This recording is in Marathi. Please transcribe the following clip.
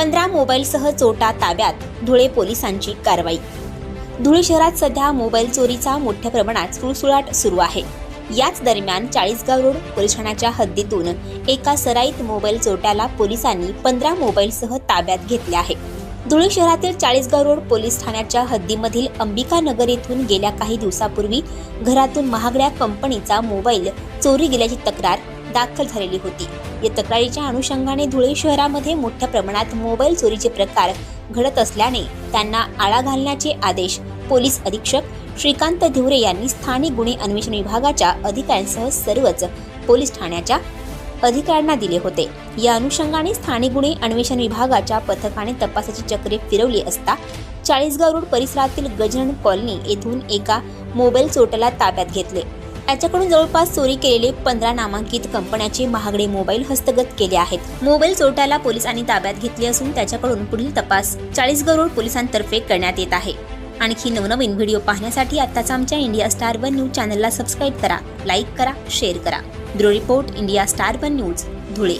पंधरा मोबाईलसह चोटा ताब्यात धुळे पोलिसांची कारवाई. धुळे शहरात सध्या मोबाईल चोरीचा मोठ्या प्रमाणात सुळसुळाट सुरू आहे. याच दरम्यान चाळीसगाव रोड पोलीस ठाण्याच्या हद्दीतून एका सराईत मोबाईल चोट्याला पोलिसांनी पंधरा मोबाईलसह ताब्यात घेतले आहे. धुळे शहरातील चाळीसगाव रोड पोलीस ठाण्याच्या हद्दीमधील अंबिका नगर येथून गेल्या काही दिवसापूर्वी घरातून महागड्या कंपनीचा मोबाईल चोरी गेल्याची तक्रार दाखल झालेली होती. या तक्रारीच्या अनुषंगाने धुळे शहरामध्ये मोठ्या प्रमाणात मोबाईल चोरीचे प्रकार घडत असल्याने त्यांना आळा घालण्याचे आदेश पोलीस अधीक्षक श्रीकांत धिवरे यांनी स्थानिक गुन्हे अन्वेषण विभागाच्या अधिकाऱ्यांसह सर्वच पोलीस ठाण्याच्या अधिकाऱ्यांना दिले होते. या अनुषंगाने स्थानिक गुन्हे अन्वेषण विभागाच्या पथकाने तपासाची चक्रे फिरवली असता चाळीसगाव रोड परिसरातील गजानन कॉलनी येथून एका मोबाईल चोरट्याला ताब्यात घेतले. याच्याकडून जवळपास चोरी केलेले पंधरा नामांकित कंपन्याचे महागडे मोबाईल हस्तगत केले आहेत. मोबाईल चोरट्याला पोलिसांनी ताब्यात घेतले असून त्याच्याकडून पुढील तपास चाळीसगाव रोड पोलिसांतर्फे करण्यात येत आहे. आणखी नवनवीन व्हिडिओ पाहण्यासाठी आत्ताच आमच्या इंडिया स्टार वन न्यूज चॅनलला सबस्क्राईब करा लाईक करा शेअर करा. Bureau report India star one news Dhule.